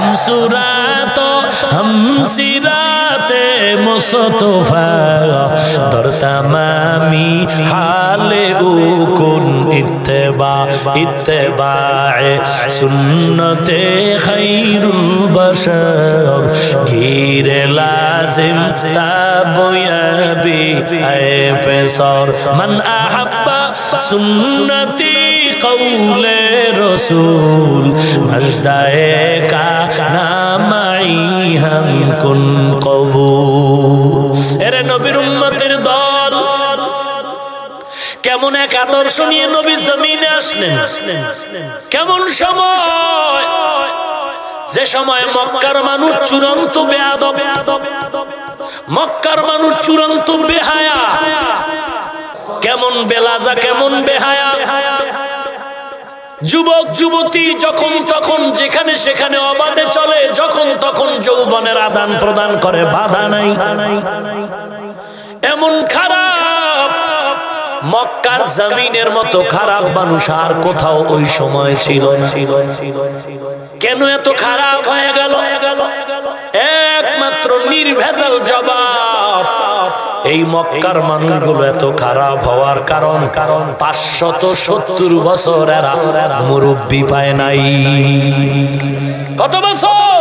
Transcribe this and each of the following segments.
ہم سرات ہم سرات مصطفیٰ در تمامی حال او کن اتباع اتباع سنت خیر البشر گیر لازم تاب یابی اے پیسار من احب سنتی قول রসুল, মজদায় কা নামাই হাম কুন কবু এরে নবীর উম্মতের দল, কেমন এক আদর্শ নিয়ে নবী জমিনে আসলেন? কেমন সময়? যে সময় মক্কার মানুষ চূড়ান্ত বেয়াদব, মক্কার মানুষ চূড়ান্ত বেহায়া, কেমন বেলা যা কেমন বেহায়া যুবক, যুবতী যখন তখন যেখানে সেখানে অবাধে চলে, যখন তখন যৌবনের আদান প্রদান করে, বাধা নাই। এমন খারাপ, মক্কার জমিনের মতো খারাপ মানুষ আর কোথাও ওই সময় ছিল কেন এত খারাপ হয়ে গেল? একমাত্র নির্ভেজাল জবাব এই মক্কার মানুষগুলো এত খারাপ হওয়ার কারণ কারণ পাঁচশত সত্তর বছর এরা মুরব্বী পায় নাই। কত বছর?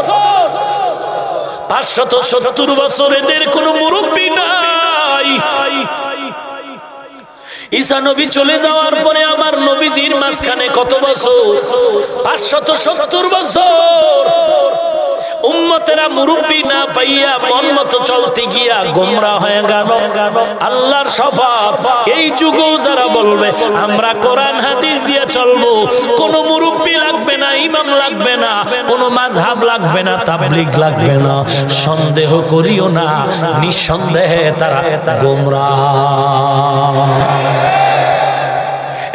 পাঁচশত সত্তর বছর এদের কোনো মুরব্বী নাই। ঈসা নবী চলে যাওয়ার পরে আমার নবীজির মাঝখানে কত বছর? পাঁচশত সত্তর বছর। উম্মতেরা মুরব্বী না পাইয়া মন মতো চলতে গিয়া গোমরা হয়ে গেল। আল্লাহর শপথ। এই যারা বলবে, আমরা কোরআন, হাদিস দিয়ে চলবো। কোন মুরব্বী লাগবে না, ইমাম লাগবে না মাঝহাব লাগবে না, তাবলিগ লাগবে না। সন্দেহ করিও না, নিঃসন্দেহে তারা গোমরা।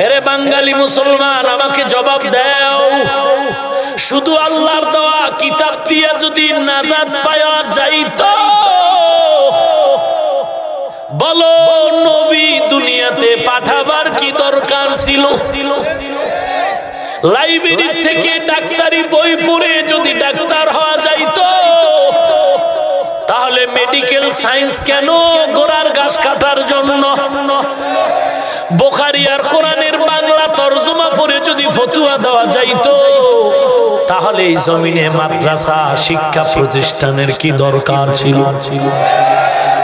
এরে বাঙালি মুসলমান, আমাকে জবাব দাও। শুধু আল্লাহর কিতাব দিয়ে যদি নাজাদ পাওয়া যাইত। বলো, নবী দুনিয়াতে পাঠাবার কি দরকার ছিল? লাইব্রেরি থেকে ডাক্তারি বই পড়ে যদি ডাক্তার হওয়া যাইত, তাহলে মেডিকেল সায়েন্স কেন গোড়ার গাছ কাটার জন্য? বোখারি আর কোরআনের বাংলা তর্জমা পড়ে যদি ফতুয়া দেওয়া যাইতো তাহলে এই জমিনে মাদ্রাসা শিক্ষা প্রতিষ্ঠানের কি দরকার ছিল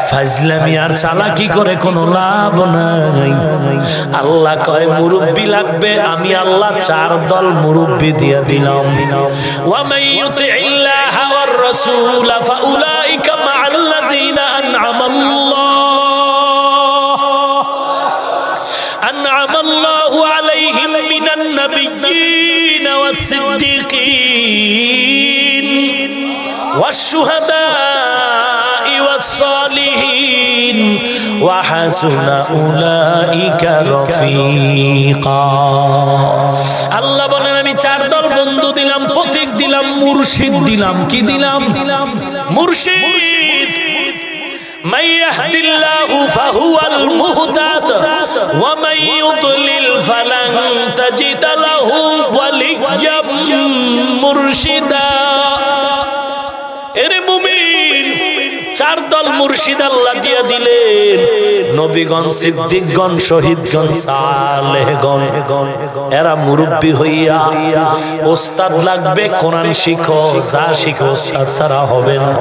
ফাজলামি আর চালাকি করে কোনো লাভ নাই আল্লাহ কয় মুরব্বী লাগবে আমি আল্লাহ চার দল মুরব্বী দিয়ে দিলাম ওয়ামাই ইউতিইল্লাহ ওয়ার রাসূল ফাউলাইকা মাআল্লাযীনা আন'আমাল্লাহ أنعم الله عليهم من النبيين والصديقين والشهداء والصالحين وحسن أولئك رفيقا আল্লাহ বলেন আমি চার দল বন্ধু দিলাম প্রতীক দিলাম মুর্শিদ দিলাম কি দিলাম মুর্শিদ من يهد الله فهو المهتد ومن يضلل فلن تجد له وليا مرشدا চার দল মুর্শিদ আল্লাহ দিয়া দিলেন। নবীগণ, সিদ্দিকগণ, শহীদগণ, সালেহগণ, এরা মুরব্বী হইয়া ওস্তাদ লাগবে, কোরআন শিখো, যা শিখো ওস্তাদ ছাড়া হবে না।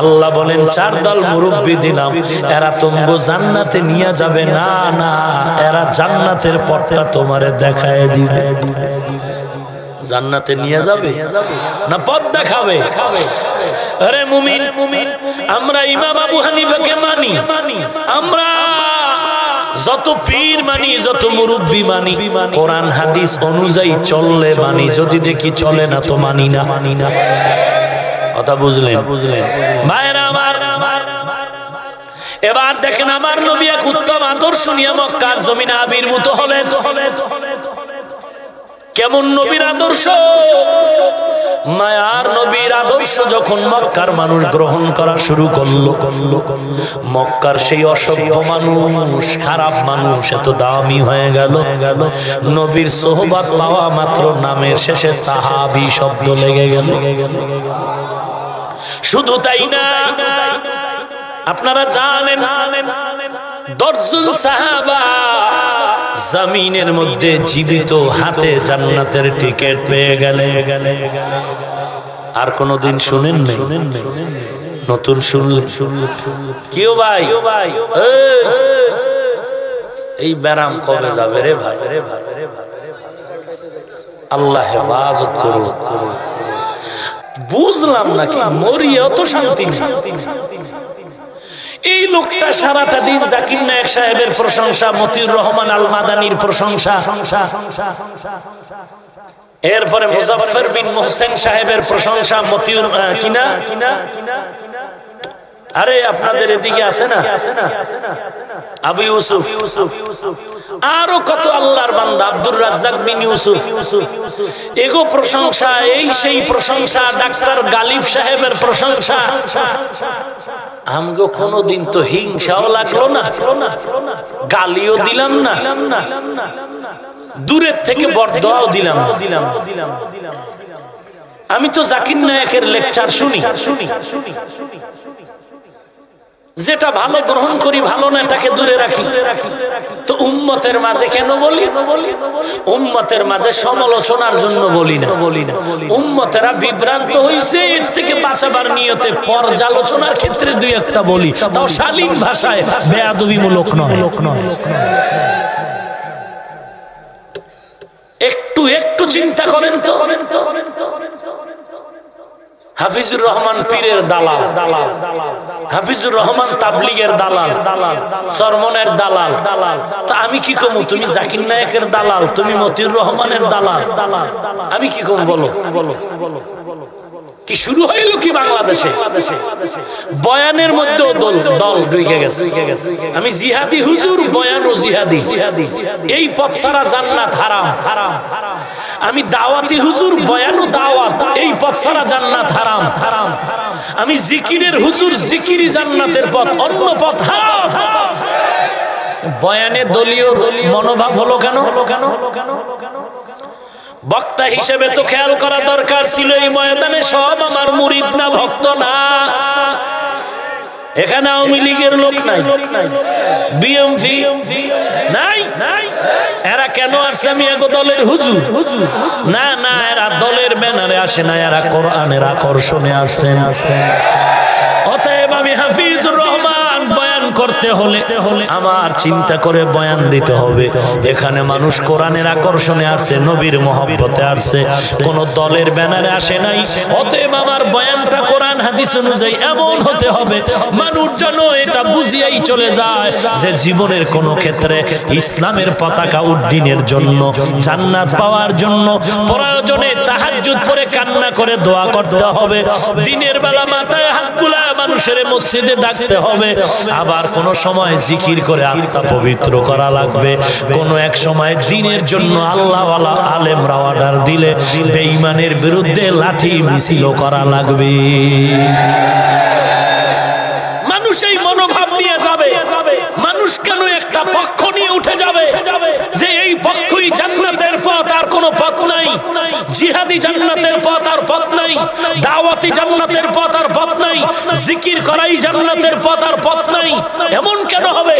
আল্লাহ বলেন চার দল মুরব্বী দিলাম, এরা তুমগ জান্নাতে নিয়ে যাবে। না না, এরা জান্নাতের পথটা তোমারে দেখায় দিবে। জান্নাতে নিয়ে যাবে না পথ দেখাবে? আরে মুমিন মুমিন আমরা ইমাম আবু হানিফাকে মানি। আমরা যত পীর মানি, যত মুরব্বী মানি, কোরআন, হাদিস অনুযায়ী চললে মানি। যদি দেখি চলে না, তো মানি না। মানি না কথা বুঝলেন? বুঝলেন ভাইরা আমার, এবার দেখেন আমার নবী এক উত্তম আদর্শ নিয়ে মক্কার জমিনে আবির্ভূত হলেন? কেমন নবীর আদর্শ? মায়ার নবীর আদর্শ যখন মক্কার মানুষ গ্রহণ করা শুরু করল, মক্কার সেই অসভ্য মানুষ, খারাপ মানুষ এত দামি হয়ে গেল। নবীর সোহবাত পাওয়া মাত্র নামের শেষে সাহাবি শব্দ লেগে গেল। শুধু তাই না, আপনারা জানেন দর্জন সাহাবা জমিনের মধ্যে জীবিত হাতে জান্নাতের টিকিট পেয়ে গেলে। আর কোনদিন শুনেন নাই? নতুন শুনলে? কেউ ভাই? এই ব্যারাম কবে যাবে রে ভাই? আল্লাহ হেফাজত করুন বুঝলাম নাকি মরিয়া তো শান্তি নেই? এই লোকটা সারাটা দিন জাকির নায়ক সাহেবের প্রশংসা মতিউর রহমান আল মাদানির প্রশংসা। এরপরে মুজাফফর বিন মোহসেন সাহেবের প্রশংসা মতিউর আহ, কিনা আরে আপনাদের এদিকে আছে না? আবু ইউসুফ। আরও কত আল্লাহর বান্দা আব্দুর রাজ্জাক বিন ইউসুফ। এগো প্রশংসা এই সেই প্রশংসা ডাক্তার গালিব সাহেবের প্রশংসা। আমগো কোনোদিন তো হিংসাও লাগল না। গালিও দিলাম না। দূরের থেকে বরদোয়াও দিলাম দিলাম আমি তো জাকির নায়কের লেকচার শুনি শুনি শুনি। যেটা ভালো গ্রহণ করি, ভালো না এটাকে দূরে রাখি। তো উম্মতের মাঝে কেন বলি? উম্মতের মাঝে সমালোচনার জন্য বলি না। বলি না উম্মতেরা বিভ্রান্ত হয়েছে এর থেকে বাঁচাবার নিয়তে পর্যালোচনার ক্ষেত্রে দুই একটা বলি। তাও শালীন ভাষায়, বেয়াদবিমূলক নয়। একটু একটু চিন্তা করেন তো। হাফিজুর রহমান পীরের দালাল। দালাল হাফিজুর রহমান তাবলিগের দালাল। দালাল সরমনের দালাল। দালাল তা আমি কি কমু? তুমি জাকির নায়কের দালাল, তুমি মতিউর রহমানের দালাল। দালাল আমি কি কম বলো? বলো কি শুরু হইল কি বাংলাদেশে? বয়ানের মধ্যেও দল দল ঢুকে গেছে। আমি জিহাদি হুজুর, বয়ান ও জিহাদি। এই পথ ছাড়া জান্নাত হারাম হারাম। আমি দাওয়াতি হুজুর, বয়ান দাওয়াত, এই পথ ছাড়া জান্নাত হারাম। হারাম আমি জিকিরের হুজুর জিকিরি জান্নাতের পথ, অন্য পথ হারাম। বয়ানে দলীয় মনোভাব হলো কেন? হলো কেন হলো কেন বক্তা হিসেবে তো খেয়াল করা দরকার ছিল, এই ময়দানে সব আমার মুরিদ না, ভক্ত না। এখানে আওয়ামী লীগের লোক নাই। বিএমপি নাই নাই। এরা কেন আসছে? আমি এক দলের হুজুর। না না, এরা দলের ব্যানারে আসে না, এরা কোরআনের আকর্ষণে আসছেন অতএব আমি হাফিজুর রহমান বয়ান করতে হলে আমার চিন্তা করে বয়ান দিতে হবে। এখানে মানুষ কোরআনের আকর্ষণে আসছে নবীর মহব্বতে আসছে কোন দলের ব্যানারে আসে নাই। অতএব আমার বয়ানটা হাদিস অনুযায়ী এমন হতে হবে, মানুষ যেন এটা বুঝিয়াই চলে যায় যে জীবনের কোন ক্ষেত্রে ইসলামের পতাকা উড্ডীনের জন্য, জান্নাত পাওয়ার জন্য, প্রয়োজনে তাহাজ্জুদ পরে কান্না করে দোয়া করতে হবে, দিনের বেলা মাথায় হাত বুলায় মানুষের মসজিদে ডাকতে হবে, আবার কোন সময় জিকির করে আত্মা পবিত্র করা লাগবে, কোন এক সময় দিনের জন্য আল্লাহওয়ালা আলেমরা অর্ডার দিলে বেঈমানের বিরুদ্ধে লাঠি মিছিল করা লাগবে। মানুষ এই মনোভাব নিয়ে যাবে। মানুষ কেন একটা পক্ষ নিয়ে উঠে যাবে? যে এই পক্ষই জান্নাতের পথ, আর কোনো পথ নাই। জিহাদি জান্নাতের পথ আর পথ নাই, দাওয়াতি জান্নাতের পথ আর পথ নাই, জিকির করাই জান্নাতের পথ আর পথ নাই। এমন কেন হবে?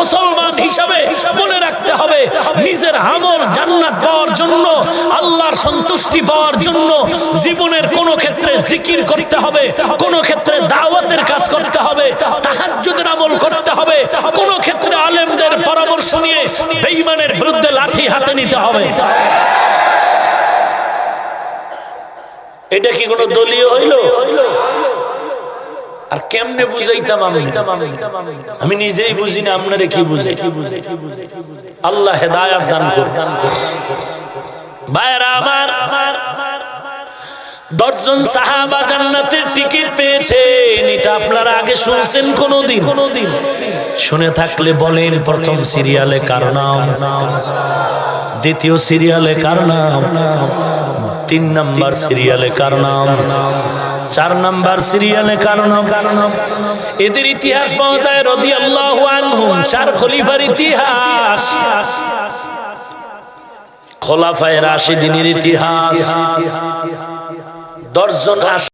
মুসলমান হিসাবে মনে রাখতে হবে, নিজের আমল জান্নাত পাওয়ার জন্য, আল্লাহর সন্তুষ্টি পাওয়ার জন্য জীবনের কোন ক্ষেত্রে জিকির করতে হবে, কোন ক্ষেত্রে দাওয়াতের কাজ করতে হবে, তাহাজ্জুদের আমল করতে হবে, কোন ক্ষেত্রে আলেমদের পরামর্শ নিয়ে বেঈমানের বিরুদ্ধে লাঠি হাতে নিতে হবে। এটা কি কোনো দলীয় হইল? আর কেমনে বুঝাইতাম আমি? আমি নিজেই বুঝি না আপনারে কি বুঝে আল্লাহ হেদায়াত দান কর ভাইরা আমার দশজন সাহাবা জান্নাতের টিকিট পেয়েছেন। এটা আপনারা আগে শুনছেন কোনদিন কোনদিন? শুনে থাকলে বলেন প্রথম সিরিয়ালে কার নাম? দ্বিতীয় সিরিয়ালে কার নাম? তিন নাম্বার সিরিয়ালে কার নাম? চার নাম্বার সিরিয়ালে কার নাম? এদের ইতিহাস পাওয়া যায় রদি আল্লাহ চার খলিফার ইতিহাস। খোলাফায় রাশিদিনের ইতিহাস। দশজন আস